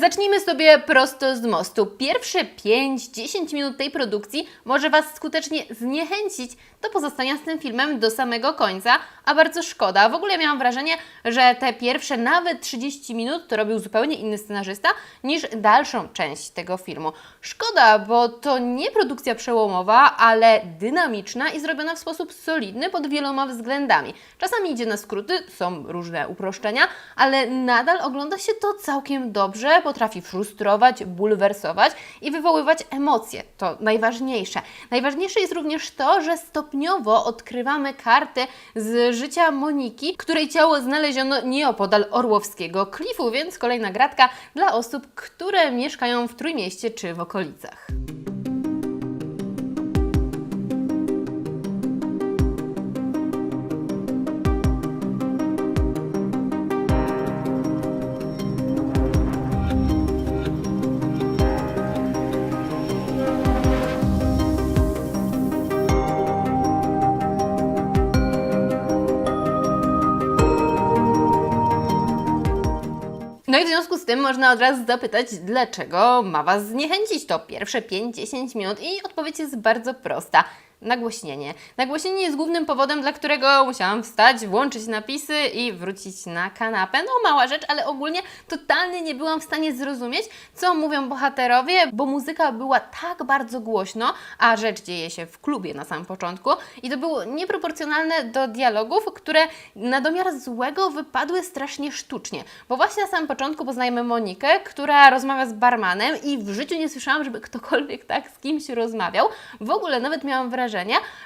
Zacznijmy sobie prosto z mostu. Pierwsze 5-10 minut tej produkcji może Was skutecznie zniechęcić do pozostania z tym filmem do samego końca, a bardzo szkoda. W ogóle miałam wrażenie, że te pierwsze nawet 30 minut to robił zupełnie inny scenarzysta niż dalszą część tego filmu. Szkoda, bo to nie produkcja przełomowa, ale dynamiczna i zrobiona w sposób solidny pod wieloma względami. Czasami idzie na skróty, są różne uproszczenia, ale nadal ogląda się to całkiem dobrze, potrafi frustrować, bulwersować i wywoływać emocje. To najważniejsze. Najważniejsze jest również to, że stopniowo odkrywamy kartę z życia Moniki, której ciało znaleziono nieopodal Orłowskiego klifu, więc kolejna gratka dla osób, które mieszkają w Trójmieście czy w okolicach. No i w związku z tym można od razu zapytać, dlaczego ma Was zniechęcić to pierwsze 5-10 minut i odpowiedź jest bardzo prosta. Nagłośnienie. Nagłośnienie jest głównym powodem, dla którego musiałam wstać, włączyć napisy i wrócić na kanapę. No mała rzecz, ale ogólnie totalnie nie byłam w stanie zrozumieć, co mówią bohaterowie, bo muzyka była tak bardzo głośno, a rzecz dzieje się w klubie na samym początku i to było nieproporcjonalne do dialogów, które na domiar złego wypadły strasznie sztucznie. Bo właśnie na samym początku poznajemy Monikę, która rozmawia z barmanem i w życiu nie słyszałam, żeby ktokolwiek tak z kimś rozmawiał. W ogóle nawet miałam wrażenie,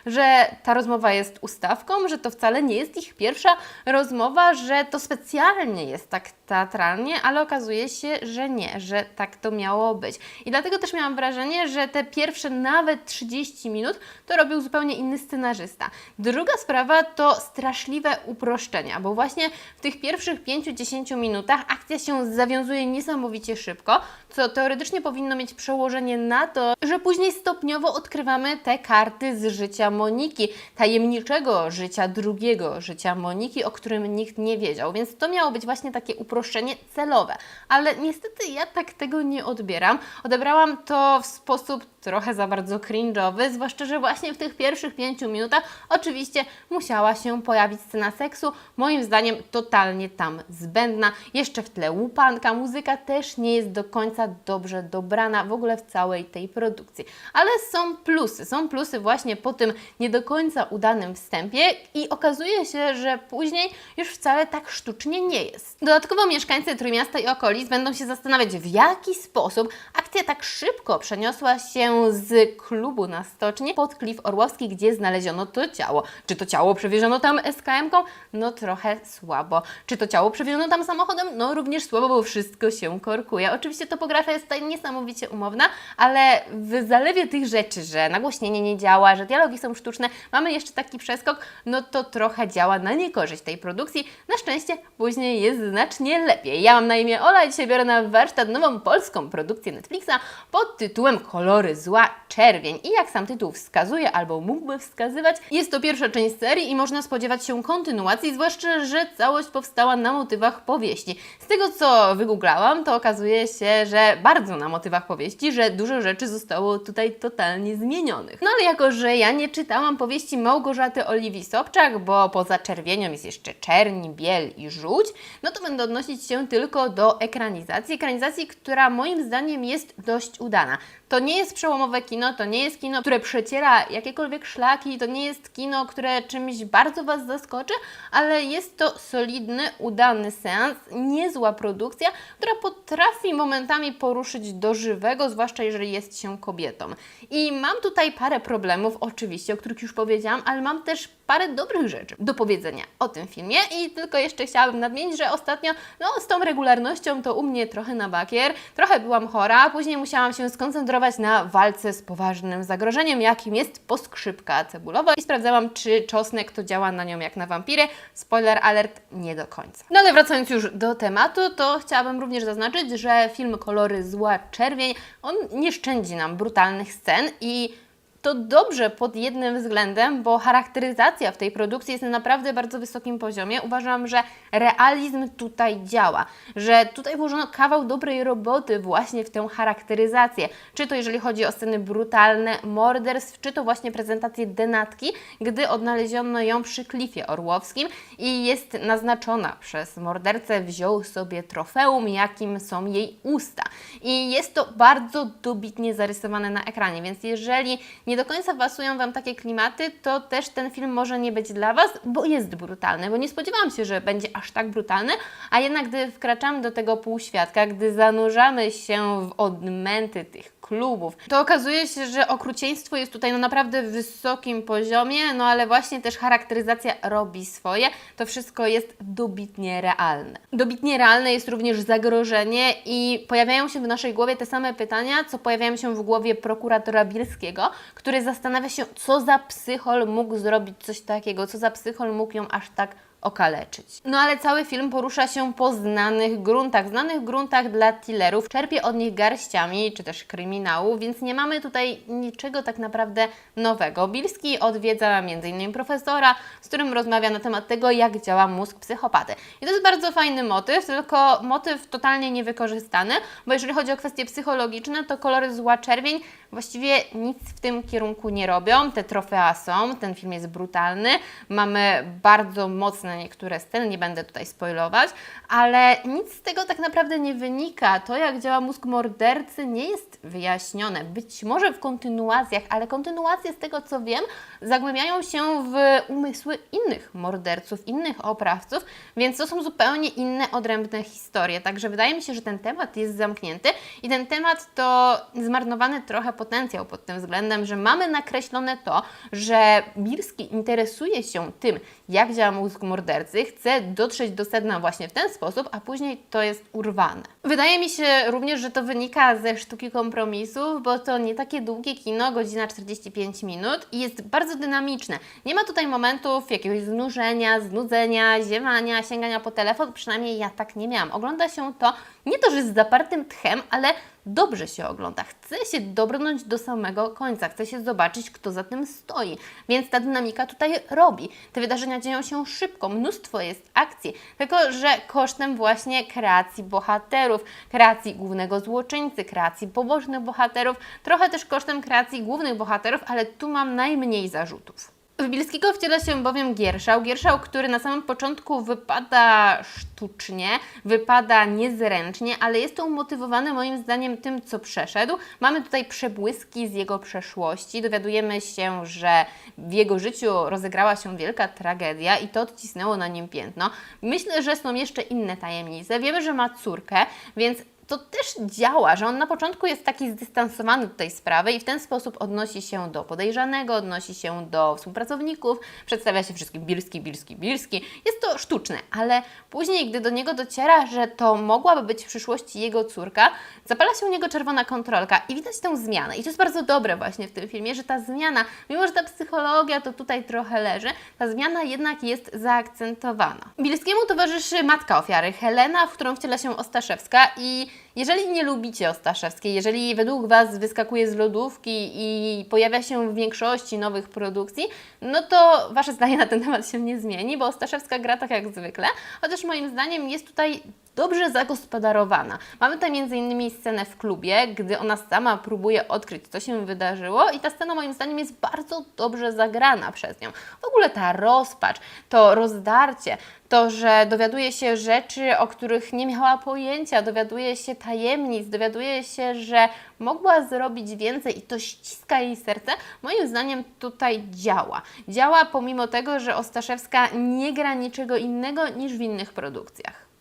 że ta rozmowa jest ustawką, że to wcale nie jest ich pierwsza rozmowa, że to specjalnie jest tak teatralnie, ale okazuje się, że nie, że tak to miało być. I dlatego też miałam wrażenie, że te pierwsze nawet 30 minut to robił zupełnie inny scenarzysta. Druga sprawa to straszliwe uproszczenia, bo właśnie w tych pierwszych 5-10 minutach akcja się zawiązuje niesamowicie szybko, co teoretycznie powinno mieć przełożenie na to, że później stopniowo odkrywamy te karty z życia Moniki, tajemniczego życia drugiego życia Moniki, o którym nikt nie wiedział. Więc to miało być właśnie takie uproszczenie celowe. Ale niestety ja tak tego nie odbieram. Odebrałam to w sposób trochę za bardzo cringe'owy, zwłaszcza, że właśnie w tych pierwszych pięciu minutach oczywiście musiała się pojawić scena seksu, moim zdaniem totalnie tam zbędna. Jeszcze w tle łupanka, muzyka też nie jest do końca dobrze dobrana w ogóle w całej tej produkcji. Ale są plusy, są plusy właśnie po tym nie do końca udanym wstępie i okazuje się, że później już wcale tak sztucznie nie jest. Dodatkowo mieszkańcy Trójmiasta i okolic będą się zastanawiać, w jaki sposób akcja tak szybko przeniosła się z klubu na stocznie pod Klif Orłowski, gdzie znaleziono to ciało. Czy to ciało przewieziono tam SKM-ką? No trochę słabo. Czy to ciało przewieziono tam samochodem? No również słabo, bo wszystko się korkuje. Oczywiście topografia jest tutaj niesamowicie umowna, ale w zalewie tych rzeczy, że nagłośnienie nie działa, że dialogi są sztuczne, mamy jeszcze taki przeskok, no to trochę działa na niekorzyść tej produkcji. Na szczęście później jest znacznie lepiej. Ja mam na imię Ola i dzisiaj biorę na warsztat nową polską produkcję Netflixa pod tytułem Kolory zła czerwień. I jak sam tytuł wskazuje, albo mógłby wskazywać, jest to pierwsza część serii i można spodziewać się kontynuacji, zwłaszcza, że całość powstała na motywach powieści. Z tego co wygooglałam, to okazuje się, że bardzo na motywach powieści, że dużo rzeczy zostało tutaj totalnie zmienionych. No ale jako, że ja nie czytałam powieści Małgorzaty Oliwii Sobczak, bo poza czerwienią jest jeszcze czerń, biel i żółć, no to będę odnosić się tylko do ekranizacji. Ekranizacji, która moim zdaniem jest dość udana. To nie jest przełomowe kino, to nie jest kino, które przeciera jakiekolwiek szlaki, to nie jest kino, które czymś bardzo Was zaskoczy, ale jest to solidny, udany seans, niezła produkcja, która potrafi momentami poruszyć do żywego, zwłaszcza jeżeli jest się kobietą. I mam tutaj parę problemów, oczywiście, o których już powiedziałam, ale mam też parę dobrych rzeczy do powiedzenia o tym filmie i tylko jeszcze chciałabym nadmienić, że ostatnio no, z tą regularnością to u mnie trochę na bakier, trochę byłam chora, później musiałam się skoncentrować na walce z poważnym zagrożeniem, jakim jest poskrzypka cebulowa i sprawdzałam, czy czosnek to działa na nią jak na wampiry. Spoiler alert, nie do końca. No ale wracając już do tematu, to chciałabym również zaznaczyć, że film Kolory Zła Czerwień, on nie szczędzi nam brutalnych scen i to dobrze pod jednym względem, bo charakteryzacja w tej produkcji jest na naprawdę bardzo wysokim poziomie. Uważam, że realizm tutaj działa, że tutaj włożono kawał dobrej roboty właśnie w tę charakteryzację. Czy to jeżeli chodzi o sceny brutalne, morderstw, czy to właśnie prezentację denatki, gdy odnaleziono ją przy klifie orłowskim i jest naznaczona przez mordercę, wziął sobie trofeum, jakim są jej usta. I jest to bardzo dobitnie zarysowane na ekranie, więc jeżeli nie do końca pasują Wam takie klimaty, to też ten film może nie być dla Was, bo jest brutalny, bo nie spodziewałam się, że będzie aż tak brutalny, a jednak gdy wkraczamy do tego półświadka, gdy zanurzamy się w odmęty tych klubów, to okazuje się, że okrucieństwo jest tutaj no naprawdę wysokim poziomie, no ale właśnie też charakteryzacja robi swoje. To wszystko jest dobitnie realne. Dobitnie realne jest również zagrożenie i pojawiają się w naszej głowie te same pytania, co pojawiają się w głowie prokuratora Bielskiego, który zastanawia się, co za psychol mógł zrobić coś takiego, co za psychol mógł ją aż tak okaleczyć. No ale cały film porusza się po znanych gruntach, znanych gruntach dla tillerów, czerpie od nich garściami, czy też kryminału, więc nie mamy tutaj niczego tak naprawdę nowego. Bilski odwiedza m.in. profesora, z którym rozmawia na temat tego, jak działa mózg psychopaty. I to jest bardzo fajny motyw, tylko motyw totalnie niewykorzystany, bo jeżeli chodzi o kwestie psychologiczne, to kolory zła czerwień właściwie nic w tym kierunku nie robią. Te trofea są, ten film jest brutalny, mamy bardzo mocne niektóre sceny, nie będę tutaj spoilować, ale nic z tego tak naprawdę nie wynika. To, jak działa mózg mordercy, nie jest wyjaśnione. Być może w kontynuacjach, ale kontynuacje z tego co wiem, zagłębiają się w umysły innych morderców, innych oprawców, więc to są zupełnie inne, odrębne historie. Także wydaje mi się, że ten temat jest zamknięty i ten temat to zmarnowany trochę potencjał pod tym względem, że mamy nakreślone to, że Mirski interesuje się tym, jak działa mózg mordercy, chce dotrzeć do sedna właśnie w ten sposób, a później to jest urwane. Wydaje mi się również, że to wynika ze sztuki kompromisów, bo to nie takie długie kino, godzina 45 minut i jest bardzo dynamiczne. Nie ma tutaj momentów jakiegoś znużenia, znudzenia, ziewania, sięgania po telefon, przynajmniej ja tak nie miałam. Ogląda się to nie to, że z zapartym tchem, ale dobrze się ogląda. Chce się dobrnąć do samego końca, chce się zobaczyć, kto za tym stoi. Więc ta dynamika tutaj robi. Te wydarzenia dzieją się szybko, mnóstwo jest akcji, tylko że kosztem właśnie kreacji bohaterów, kreacji głównego złoczyńcy, kreacji pobocznych bohaterów, trochę też kosztem kreacji głównych bohaterów, ale tu mam najmniej zarzutów. W Bielskiego wciela się bowiem Gierszał. Gierszał, który na samym początku wypada sztucznie, wypada niezręcznie, ale jest to umotywowany moim zdaniem tym, co przeszedł. Mamy tutaj przebłyski z jego przeszłości. Dowiadujemy się, że w jego życiu rozegrała się wielka tragedia i to odcisnęło na nim piętno. Myślę, że są jeszcze inne tajemnice. Wiemy, że ma córkę, więc to też działa, że on na początku jest taki zdystansowany do tej sprawy i w ten sposób odnosi się do podejrzanego, odnosi się do współpracowników, przedstawia się wszystkim Bilski, Bilski, Bilski. Jest to sztuczne, ale później, gdy do niego dociera, że to mogłaby być w przyszłości jego córka, zapala się u niego czerwona kontrolka i widać tę zmianę. I to jest bardzo dobre właśnie w tym filmie, że ta zmiana, mimo że ta psychologia to tutaj trochę leży, ta zmiana jednak jest zaakcentowana. Bilskiemu towarzyszy matka ofiary, Helena, w którą wciela się Ostaszewska i jeżeli nie lubicie Ostaszewskiej, jeżeli według Was wyskakuje z lodówki i pojawia się w większości nowych produkcji, no to Wasze zdanie na ten temat się nie zmieni, bo Ostaszewska gra tak jak zwykle, chociaż moim zdaniem jest tutaj dobrze zagospodarowana. Mamy tutaj m.in. scenę w klubie, gdy ona sama próbuje odkryć, co się wydarzyło i ta scena moim zdaniem jest bardzo dobrze zagrana przez nią. W ogóle ta rozpacz, to rozdarcie, to, że dowiaduje się rzeczy, o których nie miała pojęcia, dowiaduje się tajemnic, dowiaduje się, że mogła zrobić więcej i to ściska jej serce, moim zdaniem tutaj działa. Działa pomimo tego, że Ostaszewska nie gra niczego innego niż w innych produkcjach.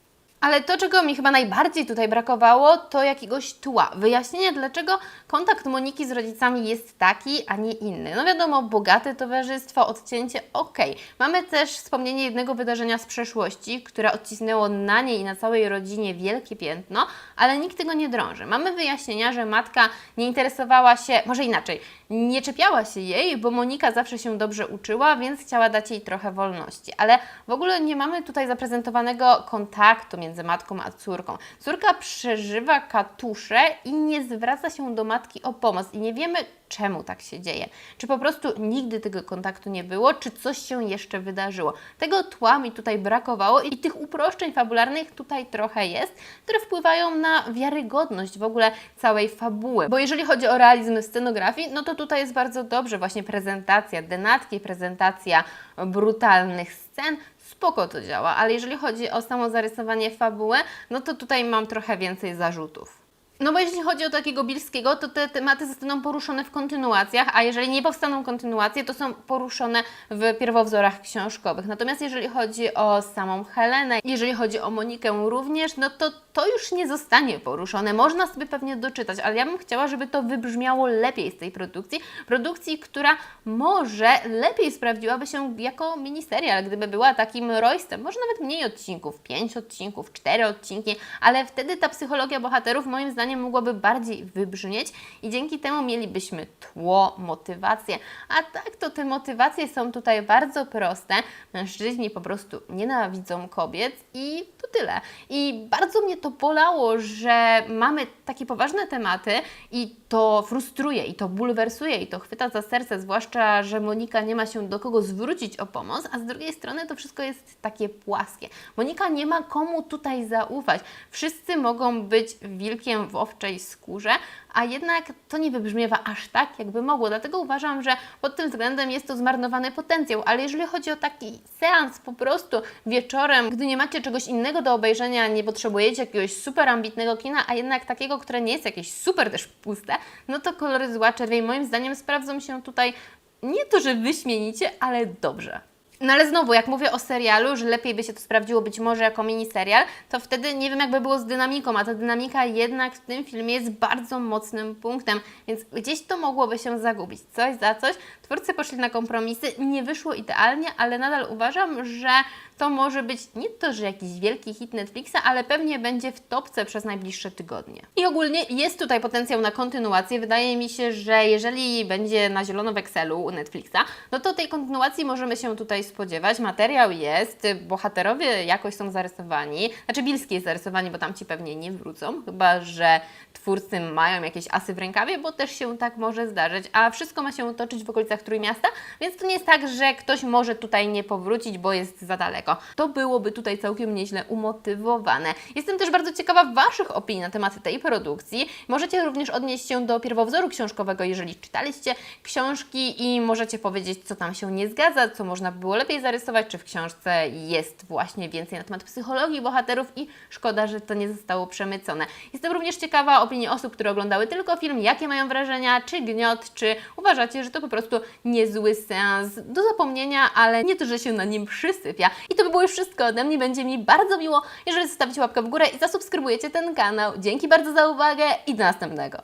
Ale to, czego mi chyba najbardziej tutaj brakowało, to jakiegoś tła. Wyjaśnienia, dlaczego kontakt Moniki z rodzicami jest taki, a nie inny. No wiadomo, bogate towarzystwo, odcięcie, okej. Mamy też wspomnienie jednego wydarzenia z przeszłości, które odcisnęło na niej i na całej rodzinie wielkie piętno, ale nikt tego nie drąży. Mamy wyjaśnienia, że matka nie interesowała się, może inaczej, nie czepiała się jej, bo Monika zawsze się dobrze uczyła, więc chciała dać jej trochę wolności. Ale w ogóle nie mamy tutaj zaprezentowanego kontaktu między między matką a córką. Córka przeżywa katusze i nie zwraca się do matki o pomoc i nie wiemy, czemu tak się dzieje. Czy po prostu nigdy tego kontaktu nie było, czy coś się jeszcze wydarzyło. Tego tła mi tutaj brakowało i tych uproszczeń fabularnych tutaj trochę jest, które wpływają na wiarygodność w ogóle całej fabuły. Bo jeżeli chodzi o realizm scenografii, no to tutaj jest bardzo dobrze właśnie prezentacja denatki, prezentacja brutalnych scen, spoko to działa, ale jeżeli chodzi o samo zarysowanie fabuły, no to tutaj mam trochę więcej zarzutów. No bo jeśli chodzi o takiego Bilskiego, to te tematy zostaną poruszone w kontynuacjach, a jeżeli nie powstaną kontynuacje, to są poruszone w pierwowzorach książkowych. Natomiast jeżeli chodzi o samą Helenę, jeżeli chodzi o Monikę również, no to to już nie zostanie poruszone. Można sobie pewnie doczytać, ale ja bym chciała, żeby to wybrzmiało lepiej z tej produkcji. Produkcji, która może lepiej sprawdziłaby się jako miniserial, gdyby była takim roystem. Może nawet mniej odcinków, 5 odcinków, 4 odcinki, ale wtedy ta psychologia bohaterów moim zdaniem mogłaby bardziej wybrzmieć i dzięki temu mielibyśmy tło, motywację. A tak to te motywacje są tutaj bardzo proste. Mężczyźni po prostu nienawidzą kobiet i to tyle. I bardzo mnie to bolało, że mamy takie poważne tematy i to frustruje, i to bulwersuje, i to chwyta za serce, zwłaszcza, że Monika nie ma się do kogo zwrócić o pomoc, a z drugiej strony to wszystko jest takie płaskie. Monika nie ma komu tutaj zaufać. Wszyscy mogą być wilkiem w owczej skórze, a jednak to nie wybrzmiewa aż tak, jakby mogło. Dlatego uważam, że pod tym względem jest to zmarnowany potencjał. Ale jeżeli chodzi o taki seans po prostu wieczorem, gdy nie macie czegoś innego do obejrzenia, nie potrzebujecie jakiegoś super ambitnego kina, a jednak takiego, które nie jest jakieś super też puste, no to kolory zła czerwień moim zdaniem sprawdzą się tutaj nie to, że wyśmienicie, ale dobrze. No ale znowu, jak mówię o serialu, że lepiej by się to sprawdziło być może jako miniserial, to wtedy nie wiem, jakby było z dynamiką, a ta dynamika jednak w tym filmie jest bardzo mocnym punktem, więc gdzieś to mogłoby się zagubić. Coś za coś. Twórcy poszli na kompromisy, nie wyszło idealnie, ale nadal uważam, że to może być nie to, że jakiś wielki hit Netflixa, ale pewnie będzie w topce przez najbliższe tygodnie. I ogólnie jest tutaj potencjał na kontynuację. Wydaje mi się, że jeżeli będzie na zielono w Excelu u Netflixa, no to tej kontynuacji możemy się tutaj spodziewać. Materiał jest, bohaterowie jakoś są zarysowani, znaczy Bilski jest zarysowany, bo tam ci pewnie nie wrócą, chyba że twórcy mają jakieś asy w rękawie, bo też się tak może zdarzyć, a wszystko ma się toczyć w okolicach Trójmiasta, więc to nie jest tak, że ktoś może tutaj nie powrócić, bo jest za daleko. To byłoby tutaj całkiem nieźle umotywowane. Jestem też bardzo ciekawa Waszych opinii na temat tej produkcji. Możecie również odnieść się do pierwowzoru książkowego, jeżeli czytaliście książki i możecie powiedzieć, co tam się nie zgadza, co można by było lepiej zarysować, czy w książce jest właśnie więcej na temat psychologii bohaterów i szkoda, że to nie zostało przemycone. Jestem również ciekawa opinii osób, które oglądały tylko film, jakie mają wrażenia, czy gniot, czy uważacie, że to po prostu niezły seans do zapomnienia, ale nie to, że się na nim przysypia. I to by było już wszystko ode mnie. Będzie mi bardzo miło, jeżeli zostawicie łapkę w górę i zasubskrybujecie ten kanał. Dzięki bardzo za uwagę i do następnego.